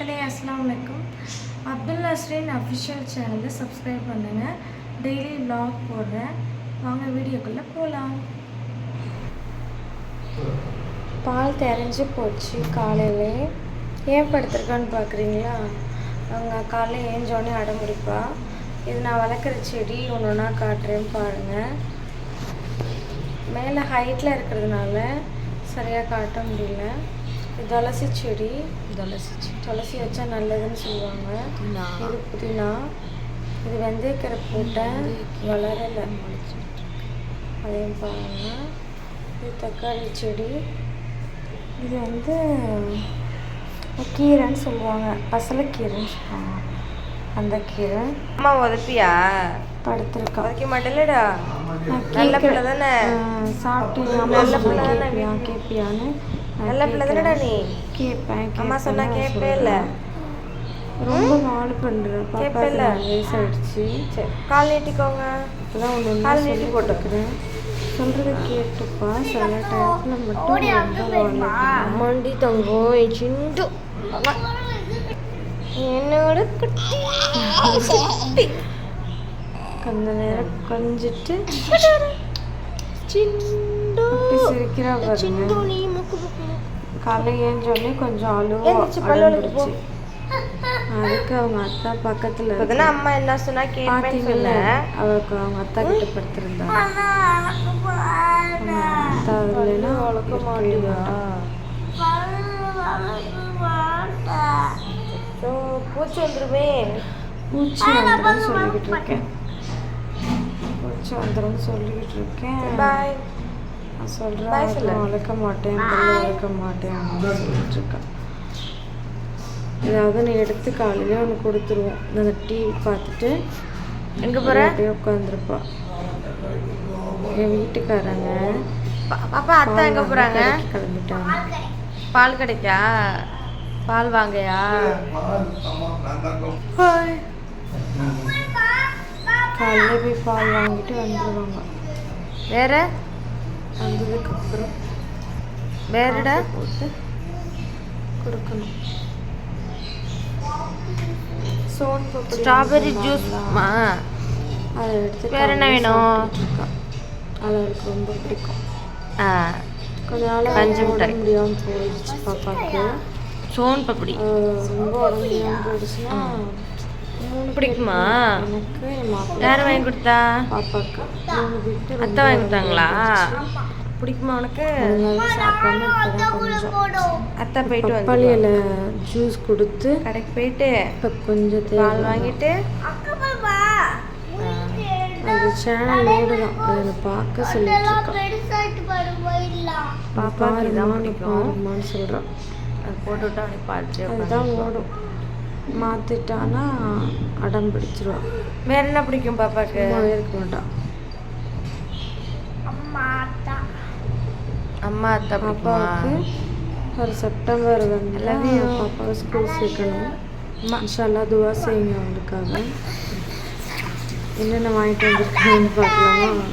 மக்களே அஸ்லாம் வலைக்கும் அப்துல் நஸ்ரீன் அஃபிஷியல் சேனலை சப்ஸ்கிரைப் பண்ணுங்கள் டெய்லி விலாக் போடுறேன். வாங்க வீடியோக்குள்ளே போகலாம் பால் தெரிஞ்சு போச்சு காலையிலே. ஏன் படுத்துருக்கான்னு பார்க்குறீங்களா அவங்க காலையில் ஏஞ்சோடனே அடம்பிடிப்பா. இது நான் வளர்க்குற செடி ஒன்று ஒன்றா காட்டுறேன் பாருங்கள் மேலே ஹைட்டில் இருக்கிறதுனால சரியாக காட்ட முடியல. இது துளசி செடி. துளசி. துளசி வச்சா நல்லதுன்னு சொல்லுவாங்க. புதினா. இது புதினா இது வெந்தயக்கரை போட்டேன் வளரலை. அதையும் பாருங்க. இது தக்காளி செடி. இது வந்து கீரைன்னு சொல்லுவாங்க. பசலைக்கீரைன்னு சொல்லுவாங்க. அந்த கீரை. அம்மா உதப்பியா? படுத்திருக்கா. உதைக்க மாட்டேலடா நல்ல பிள்ளை தானே சாப்பிட்டு நல்ல பிள்ளை தானே கேட்பியா? கேட்பியான்னு? நல்ல பிள்ளை தானடா நீ? கேட்பேன் அம்மா சொன்னா கேட்பே இல்ல. ரொம்ப வால் பண்றேன் கேட்பே இல்ல. வயசாயிடுச்சு. சரி கால் நீட்டிக்கோங்க. இப்பதான் ஒன்று கால் நீட்டி. போட்டுக்கிறேன் சொல்றத கேட்டுப்பா. சில டயத்துல மட்டும் ரொம்ப வால் மண்டி தங்கம் சிண்டு. என்னோட குட்டி. கொஞ்ச நேரம் கொஞ்சிட்டு சிண்டு சிரிக்கிறா சிண்டு பாருங்க நீ முக்கு முக்கு காலை ஏஞ்சோடனே கொஞ்சம் அழுவா எந்திரிச்சு பல்லு விளக்கு போ. அடம்பிடிச்சு அதுக்கு அவங்க அத்தா பக்கத்துல இப்பதானே அம்மா என்ன சொன்னா கேட்பேன்னு சொன்னேன் அவளுக்கு அவங்க அத்தா கிட்ட படுத்திருந்தாங்க அவங்க அத்தா இல்லைன்னா வளர்க்க இருக்கவே மாட்டியா? மாட்டா. ஓ, பூச்சி வந்துருமே. பூச்சி வந்துடும் சொல்லிக்கிட்டு இருக்கேன். பூச்சி வந்துடும் சொல்லிக்கிட்டு இருக்கேன். பாய் நான் அதுக்கு சொல்லு. வளர்க்க மாட்டேன் வளர்க்க மாட்டேன் அப்படின்னு சொல்லிட்டு இருக்கேன் ஏதாவது நீ எடுத்து காலையிலே ஒன்று கொடுத்துருவோம். அந்த டிவி பார்த்துட்டு எங்க போற? அப்படியே உட்காந்துருப்பா. என் வீட்டுக்காரங்க பாப்பா அத்தா எங்க கடைக்கு கிளம்பிட்டாங்க. பால் கிடைக்கா? பால் வாங்கயா? காலையில போய் பால் வாங்கிட்டு வந்துடுவாங்க வேற? வந்ததுக்கு அப்புறம் வேறடா போட்டு கொடுக்கணும். சோன் ஸ்ட்ராபெரி ஜூஸ்? அதை எடுத்து வேற என்ன வேணும்? அது அவளுக்கு ரொம்ப பிடிக்கும். ஆ. கொஞ்ச நாள் பஞ்சு உடம்பு மிட்டாய். முடியாம போயிடுச்சு பாப்பாக்கு சோன் பப்படி. ரொம்ப உடம்பு முடியாம போயிடுச்சுன்னா பிடிக்குமா? யார் வாங்கி கொடுத்தா? அத்தை வாங்கி கொடுத்தாங்களா. பிடிக்குமா உனக்கு? அத்தை போயிட்டு வந்து ஜூஸ் கொடுத்து கடைக்கு போயிட்டு இப்போ கொஞ்சம் பால் வாங்கிட்டு அது சேனல் லோடு தான் அதை பார்க்க சொல்லிட்டு இருக்கா பாப்பாக்கு இதான் பிடிக்கும். சொல்கிறான் அது போட்டு விட்டா அவனுக்கு பார்த்துட்டே அதுதான் ஓடும். மாற்றிட்டானா அடம் பிடிச்சிருவா. வேற என்ன பிடிக்கும் பாப்பாக்கு? இருக்க மாட்டான் அம்மா அத்தா. பாப்பாவுக்கு ஒரு செப்டம்பர் வந்து you. பாப்பாவை ஸ்கூல் சேர்க்கணும். இன்ஷால்லா துவா செய்யுங்க அவங்களுக்காக. என்னென்ன வாங்கிட்டு வந்திருக்காங்கன்னு பார்க்கலாமா?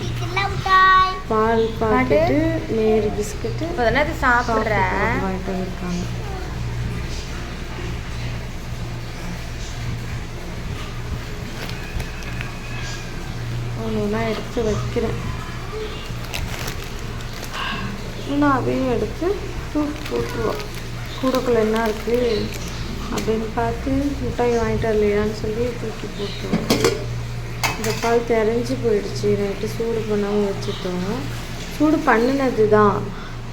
பால் பாக்கெட்டு மேரி பிஸ்கட்டு அது சாப்பிட்றேன் வாங்கிட்டு வந்திருக்காங்க. ஒன்று ஒன்றா எடுத்து வைக்கிறேன். இன்னும் அதையும் எடுத்து தூக்கி போட்டுருவோம். கூடக்குள்ள என்ன இருக்கு அப்படின்னு பார்த்து மிட்டாய் வாங்கிட்டு வரலையான்னு சொல்லி தூக்கி போட்டுருவோம். இந்த பால் தெரிஞ்சு போயிடுச்சு. நைட்டு சூடு பண்ணாமல் வச்சுட்டோம். சூடு பண்ணினது தான்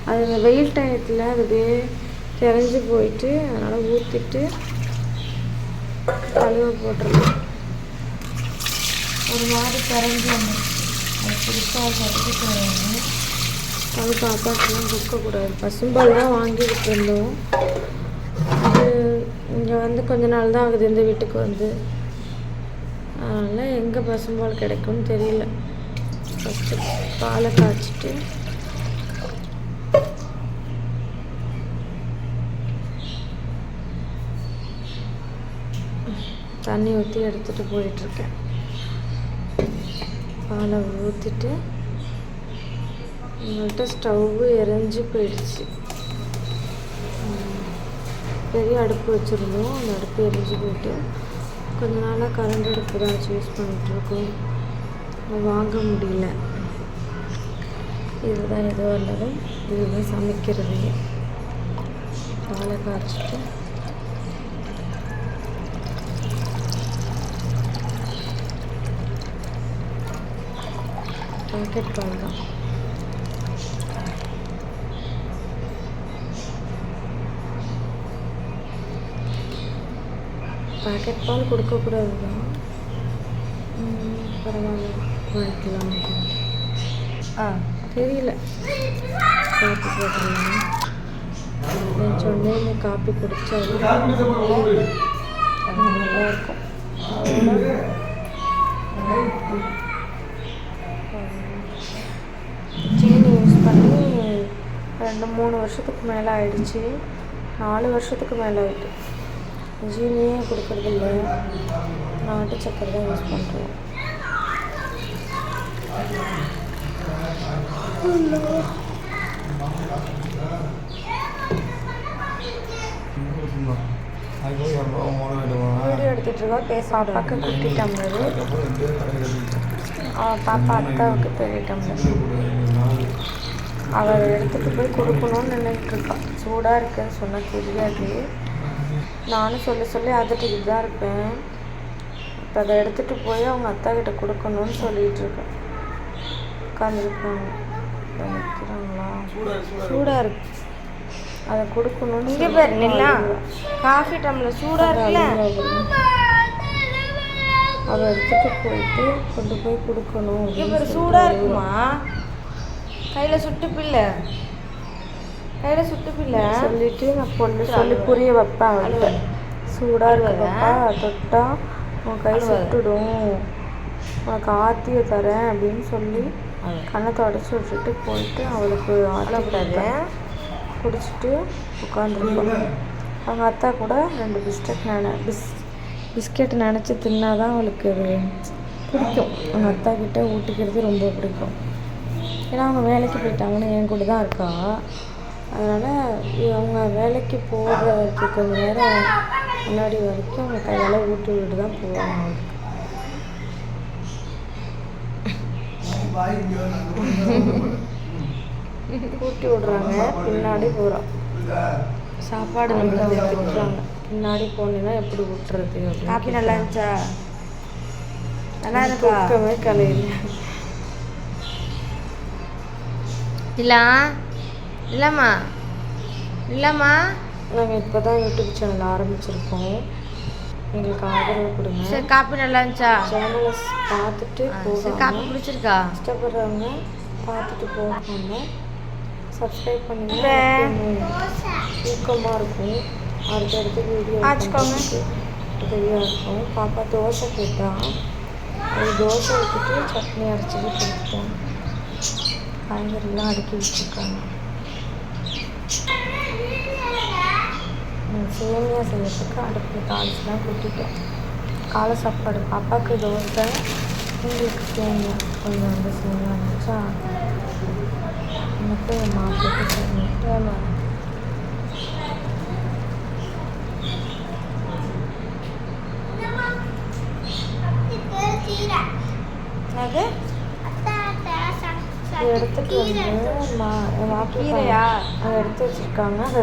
அது இந்த வெயில் டயத்தில் அது அப்படியே தெரிஞ்சு போயிட்டு அதனால் ஊற்றிட்டு கழுவ போட்டுருவோம். ஒரு மாதிரி பிறந்து அது புதுசாக சரிக்கிட்டு வரணும் அது பாப்பாக்கெல்லாம் கொடுக்கக்கூடாது பசும்பால் தான் வாங்கிக்கிட்டு இருந்தோம் அது இங்கே வந்து கொஞ்ச நாள் தான் ஆகுது இந்த வீட்டுக்கு வந்து அதனால் எங்கே பசும்பால் கிடைக்கும்னு தெரியல ஃபஸ்ட்டு பாலை காய்ச்சிட்டு தண்ணி ஊற்றி எடுத்துகிட்டு போயிட்டுருக்கேன் பாலை ஊற்றிட்டு எங்கள்கிட்ட ஸ்டவ்வு எரிஞ்சு போயிடுச்சு. பெரிய அடுப்பு வச்சுருந்தோம். அந்த அடுப்பு எரிஞ்சு போயிட்டு கொஞ்ச நாளாக கரண்ட் அடுப்பு தான் யூஸ் பண்ணிகிட்ருக்கோம் வாங்க முடியல. இதுதான் எதுவாக இருந்தாலும் இதுதான் சமைக்கிறது. பாலை காய்ச்சிட்டு பாக்கெட் பால் தான் பாக்கெட் பால் கொடுக்கக்கூடாது தான் பரவாயில்ல. வாங்கிக்கலாம் ஆ. தெரியல. காப்பி போட்டுடலாம். என் சொன்னேன் காப்பி குடிச்சாலும் அது நல்லா இருக்கும் சீனி யூஸ் பண்ணி ரெண்டு மூணு வருஷத்துக்கு மேலே ஆயிடுச்சு நாலு வருஷத்துக்கு மேலே ஆயிட்டு ஜீனியே கொடுக்கறது இல்லை நாட்டு சக்கரை தான் யூஸ் பண்ணுறோம் வீடியோ எடுத்துட்டு இருக்கோம் பேச பாப்பாக்கு குட்டி டம்ளரு அவ பாப்பா அத்தாவுக்கு பெரிய டம்ளர் அவள் எடுத்துட்டு போய் கொடுக்கணும்னு நின்றுட்டு இருக்கா சூடாக இருக்குன்னு சொன்னால் தெரியாது. நானும் சொல்லி சொல்லி அதட்டிட்டு தான் இருப்பேன். இப்போ அதை எடுத்துட்டு போய் அவங்க அத்தா கிட்ட கொடுக்கணும்னு சொல்லிட்டு இருக்கேன் உட்காந்துருக்காங்க நிற்கிறாங்களா? சூடாக இருக்கு அதை கொடுக்கணும்னு இங்கே பேர் நில்லா. காஃபி டம்ளர் சூடாக இருக்குல்ல? அவள் எடுத்துட்டு போயிட்டு கொண்டு போய் கொடுக்கணும் இங்கே சூடாக இருக்குமா? கையில் சுட்டு பிள்ளை. கையில் சுட்டு பிள்ளை. சொல்லிட்டு நான் பொண்ணு சொல்லி புரிய வைப்பேன் அவள்கிட்ட. சூடாக இருக்கப்பா தொட்டா உன் கை சுட்டுடும். உனக்கு ஆத்திய தரேன் அப்படின்னு சொல்லி கண்ணத்தை உடச்சி விட்டுட்டு போயிட்டு அவளுக்கு கொடுத்தேன் குடிச்சிட்டு உட்காந்துருப்பான் அவங்க அத்தா கூட ரெண்டு பிஸ்கட் நினை பிஸ் பிஸ்கெட் நினச்சி தின்னாதான் அவளுக்கு பிடிக்கும். அவங்க அத்தா கிட்ட ஊட்டிக்கிறது ரொம்ப பிடிக்கும். ஏன்னா அவங்க வேலைக்கு போயிட்டாங்கன்னு என் கூட தான் இருக்கா. அதனால் அவங்க வேலைக்கு போகிறதுக்கு கொஞ்ச நேரம் முன்னாடி வரைக்கும் அவங்க கையால் ஊட்டி விட்டு தான் போவாங்க அவளுக்கு ஊட்டி விடுறாங்க. பின்னாடி போகிறோம் சாப்பாடு நம்மள திட்டுறாங்க பின்னாடி போனீங்கன்னா எப்படி அப்படின்னு காஃபி நல்லா இருந்துச்சா? நல்லா இருக்கா? தூக்கமே கலையில. இல்லா இல்லம்மா இல்லம்மா நாங்கள் இப்போ தான் யூடியூப் சேனல் ஆரம்பிச்சிருக்கோம். எங்களுக்கு ஆதரவு கொடுங்க. சரி காப்பி நல்லா இருந்துச்சா? சேனலை பார்த்துட்டு சரி காப்பி பிடிச்சிருக்கா கஷ்டப்படுறவங்க பார்த்துட்டு போகாம சப்ஸ்கிரைப் பண்ணுங்க. ஊக்கமாக இருக்கும். அடுத்தடுத்து வீடியோ ஆச்சுக்கோங்க. உதவியாக இருக்கும் பாப்பா தோசை கேட்டா. அது தோசை ஊற்றிட்டு சட்னி அரைச்சிட்டு கொடுத்துட்டேன் காய்கறிலாம் அடுக்கி வச்சுருக்காங்க. சேமியா செய்யறதுக்கு அடுப்பில் தாளிச்சுலாம் கொட்டிட்டேன் காலை சாப்பாடு பாப்பாவுக்கு தோசை உங்களுக்கு சேமியா. கொஞ்சம் வந்து சேமியா இருந்துச்சா எனக்கு மாப்பிட்டு சேமியா ஆமா அது இதை எடுத்துட்டு வந்து மா என் மாப்பிள்ளை கீரையா? அதை எடுத்து வச்சிருக்காங்க அதை